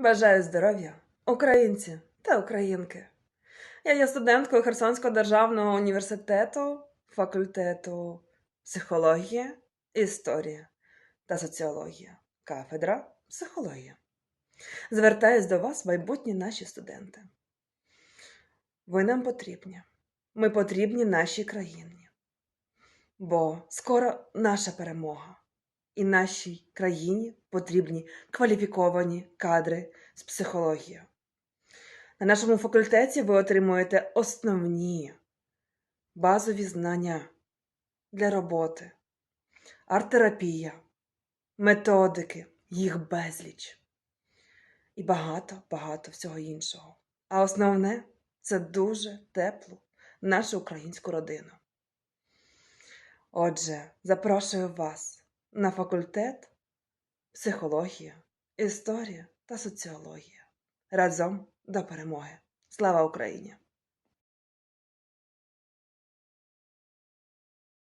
Бажаю здоров'я, українці та українки. Я є студенткою Херсонського державного університету, факультету психологія, історія та соціологія, кафедра психологія. Звертаюсь до вас, майбутні наші студенти. Ви нам потрібні. Ми потрібні нашій країні. Бо скоро наша перемога і нашій країні потрібні кваліфіковані кадри з психології. На нашому факультеті ви отримуєте основні базові знання для роботи, арт-терапія, методики, їх безліч і багато-багато всього іншого. А основне це дуже теплу нашу українську родину. Отже, запрошую вас на факультет психологія, історія та соціологія. Разом до перемоги. Слава Україні!